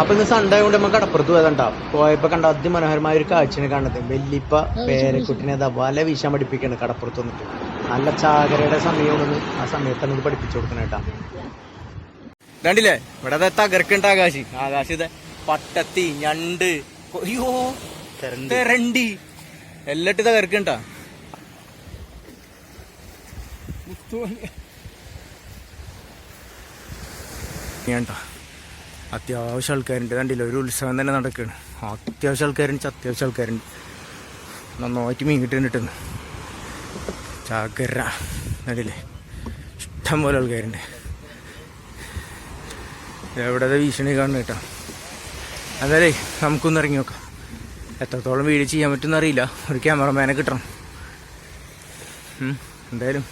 അപ്പൊ ഇന്ന് സൺഡേ കൊണ്ട് നമുക്ക് കടപ്പുറത്ത് പോയതുണ്ടാ. പോയപ്പോ കണ്ട അതിമനോഹരമായ ഒരു കാഴ്ചയാണ് കാണുന്നത്. വെല്ലിപ്പ പേരക്കുട്ടിനെ അതാ വല വീശാൻ പഠിപ്പിക്കണം കടപ്പുറത്ത് വന്നിട്ട്. നല്ല ചാകരയുടെ സമയമാണ് ആ സമയത്താണ് ഇത് പഠിപ്പിച്ചു കൊടുക്കണേട്ടാ കണ്ടില്ലേ? ഇവിടെ തകർക്കുണ്ട് ആകാശി. ആകാശ് ഇതേ പട്ടത്തി ഞണ്ട് അയ്യോ തെരണ്ടി. എല്ലിട്ട് തകർക്കണ്ട. ഞാണ്ടാ അത്യാവശ്യം ആൾക്കാരുണ്ട്. കണ്ടില്ല ഒരു ഉത്സവം തന്നെ നടക്കുകയാണ് അത്യാവശ്യം ആൾക്കാരുണ്ട് അത്യാവശ്യം ആൾക്കാരുണ്ട്. നന്നായിട്ട് മീൻ കിട്ടുന്നുണ്ടെന്ന് ചാക്കര കണ്ടില്ലേ ഇഷ്ടം പോലെ ആൾക്കാരുണ്ട്. എവിടെ ഭീഷണി കാണുന്നു കേട്ടോ. അതല്ലേ നമുക്കൊന്ന് ഇറങ്ങി നോക്കാം. എത്രത്തോളം വീഡിയോ ചെയ്യാൻ പറ്റുമെന്ന് അറിയില്ല. ഒരു ക്യാമറമാനെ കിട്ടണം. എന്തായാലും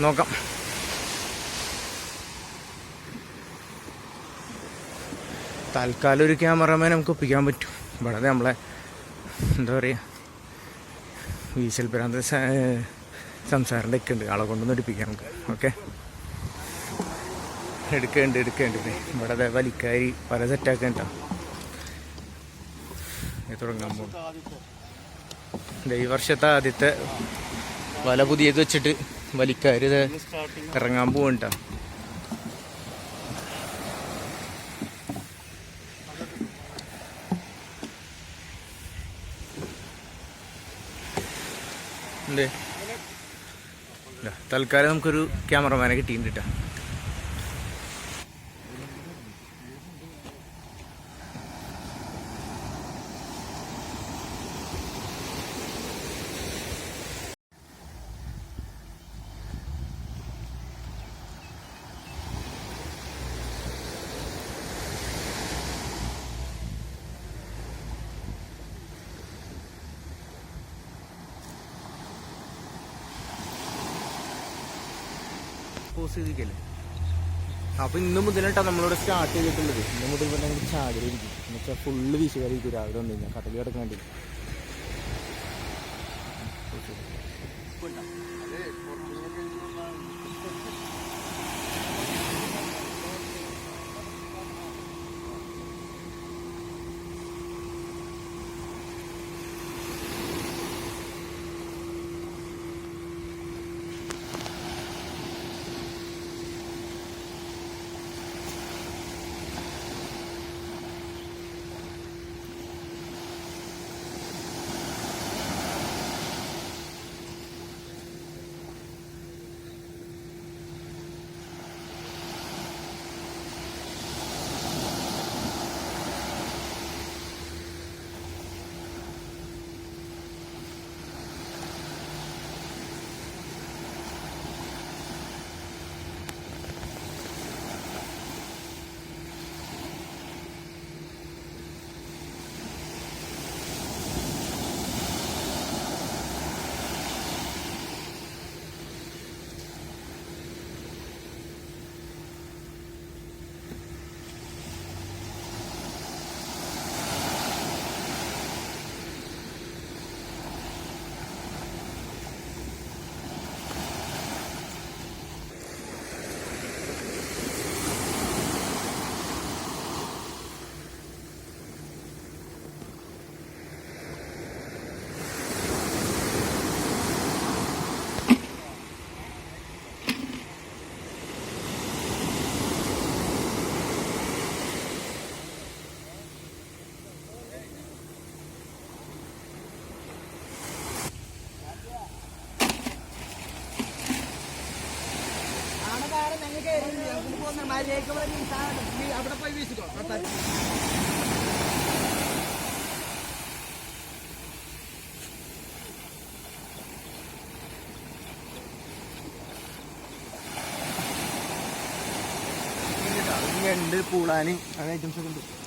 നോക്കാം. തൽക്കാലം ഒരു ക്യാമറമാൻ നമുക്ക് ഒപ്പിക്കാൻ പറ്റും. ഇവിടെ നമ്മളെ എന്താ പറയുക വീശൽ പ്രാന്ത സംസാരം ഒക്കെ ഉണ്ട്. ആളെ കൊണ്ടൊന്ന് എടുപ്പിക്കാം നമുക്ക്. ഓക്കെ? എടുക്കേണ്ട എടുക്കേണ്ട ഇവിടെ വലിക്കാരി പല സെറ്റാക്കേണ്ട തുടങ്ങാൻ പോകും ഈ വർഷത്തെ ആദ്യത്തെ വല പുതിയത് വെച്ചിട്ട് വലിക്കാരി ഇറങ്ങാൻ പോകണ്ട എന്തേ തൽക്കാലം നമുക്കൊരു ക്യാമറമാനെ കിട്ടിയിട്ടുണ്ട് കേട്ടോ പോസ് ചെയ്തിരിക്കല്ലേ? അപ്പൊ ഇന്ന് മുതലായിട്ടാണ് നമ്മളിവിടെ സ്റ്റാർട്ട് ചെയ്തിട്ടുള്ളത്. ഇന്ന് മുതൽ പിന്നെ നമുക്ക് ചാകരയിരിക്കും എന്ന് വെച്ചാൽ ഫുള്ള് വീശുകാരിക്കും രാവിലെ വന്നു കഴിഞ്ഞാൽ കടലിൽ കിടക്കാൻ വേണ്ടി. അവിടെ പോയി വീശിക്കോ. ഉണ്ട് പൂളാന്. അങ്ങനെ ഐറ്റംസ് ഒക്കെ ഉണ്ട്.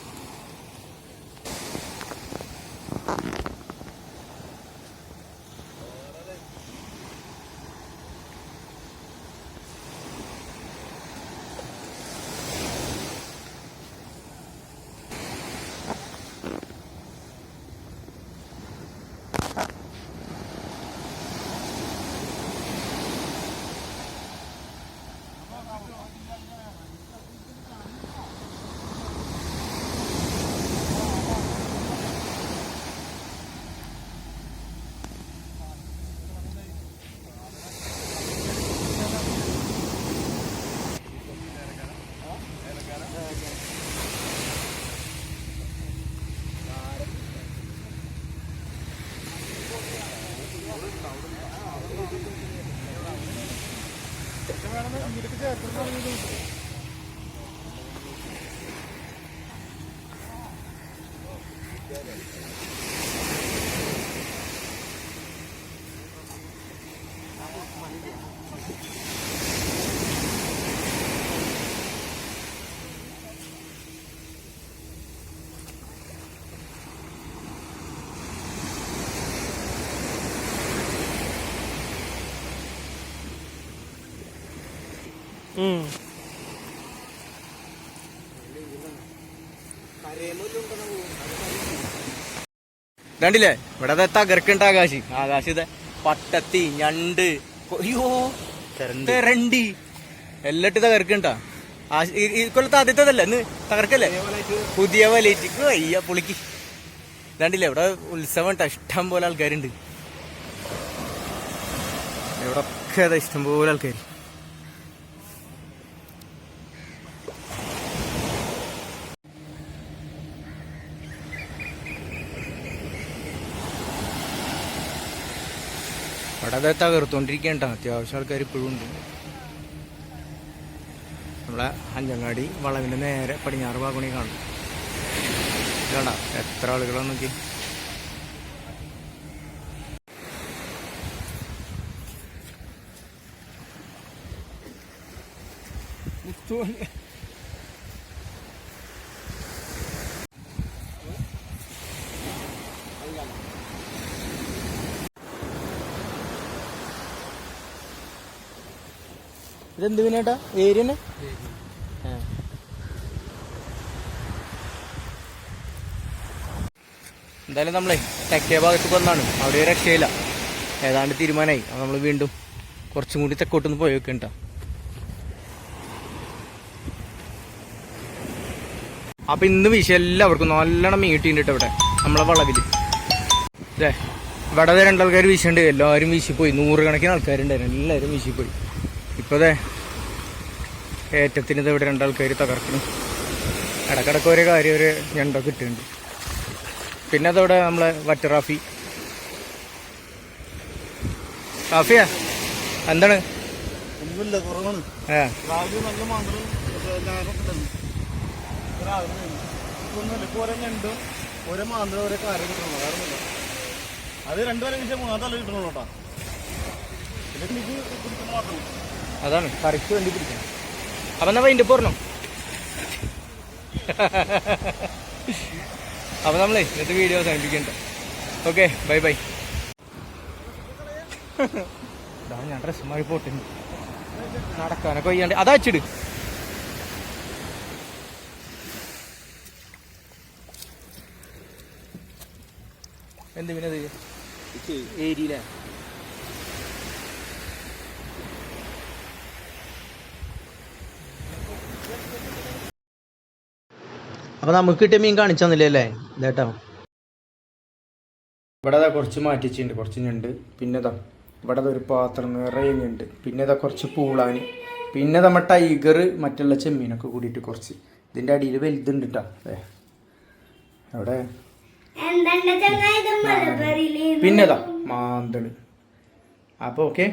这是什么东西 കണ്ടില്ലേ? ഇവിടെ എത്താ തകർക്കണ്ട ആകാശി. ആകാശി ഇതെ പട്ടത്തി ഞണ്ട്. അയ്യോ തെരണ്ടി. എല്ലിട്ട് തകർക്കണ്ട ഇക്കൊല്ലത്തെ ആദ്യത്തേതല്ലേ? ഇന്ന് തകർക്കല്ലേ? പുതിയ വലയിറ്റിക്ക് അയ്യ പുളിക്ക്. ഇതാണ്ടില്ലേ ഇവിടെ ഉത്സവം ഉണ്ട്. ഇഷ്ടം പോലെ ആൾക്കാരുണ്ട്. ഇവിടെ ഒക്കെ അതാ ഇഷ്ടം പോലെ ആൾക്കാർ ഇവിടെ അത് അത്യാവശ്യം ആൾക്കാർ ഇപ്പോഴും ഉണ്ട്. നമ്മളെ അഞ്ചങ്ങാടി വളവിന്റെ നേരെ പടിഞ്ഞാറ് ഭാഗണി കാണും കേടാ എത്ര ആളുകളാണ് നോക്കി ഇതെന്ത് പിന്നേട്ടാ ഏരിയന് തന്നെ? എന്തായാലും നമ്മളെ തെക്കേ ഭാഗത്ത് വന്നാണ്. അവിടെ ഒരു രക്ഷയില്ല. ഏതാണ്ട് തീരുമാനമായി. അത് നമ്മൾ വീണ്ടും കുറച്ചും കൂടി തെക്കോട്ടൊന്ന് പോയി വെക്കണ്ട അപ്പൊ ഇന്ന് വിഷയം എല്ലാവർക്കും നല്ലോണം മീട്ടിണ്ട് ഇവിടെ നമ്മളെ വളവിൽ. അല്ലേ ഇവിടെ രണ്ടാൾക്കാർ വീശുണ്ട്. എല്ലാവരും വീശിപ്പോയി. നൂറുകണക്കിന് ആൾക്കാരുണ്ടായിരുന്നു. എല്ലാവരും വീശിപ്പോയി. ഇപ്പൊ ദേ ഏറ്റത്തിന് ഇത് ഇവിടെ രണ്ടാൾക്കാർ തകർക്കണം ഇടക്കിടക്ക് ഓരോ കാര്യം ഒരു ഞണ്ടോ കിട്ടുന്നുണ്ട് പിന്നെ അതവിടെ നമ്മളെ വറ്റ റാഫി. റാഫിയാ എന്താണ്? അത് രണ്ടുപേരെ മാത്രമല്ല കിട്ടണോട്ടാ പിന്നെ എനിക്ക് മാത്രം. അതാണ് കറിക്ക് വേണ്ടി പിടിക്കണം അപ്പൊ എന്നാ വൈന്റെ പോരണോ? അപ്പൊ നമ്മളെ ഇന്നത്തെ വീഡിയോ അവസാനിപ്പിക്കണ്ട. ഓക്കെ ബൈ ബൈ ഞാൻ ഡ്രസ് മാറി പോട്ടെ നടക്കാനൊക്കെ വയ്യാണ്ട്. അതാ അച്ചിട്. എന്ത് പിന്നെ അത് ഏരിയിലെ അപ്പൊ നമുക്ക് കിട്ടിയ മീൻ കാണിച്ചെന്നില്ലേ അല്ലേ ഇതേട്ടോ. ഇവിടെ അതാ കുറച്ച് മാറ്റിച്ചിട്ടുണ്ട് കുറച്ച് ഞണ്ട് പിന്നെ ഇതാ ഇവിടെ ഒരു പാത്രം നിറയെ ഞണ്ട് പിന്നെ ഇതാ കുറച്ച് പൂളാന്. പിന്നെ നമ്മ ടൈഗർ മറ്റുള്ള ചെമ്മീനൊക്കെ കൂടിയിട്ട് കുറച്ച്. ഇതിന്റെ അടിയിൽ വലുതുണ്ട് കേട്ടോ അതെ അവിടെ. പിന്നെതാ മാന്തൾ. അപ്പോൾ ഓക്കെ.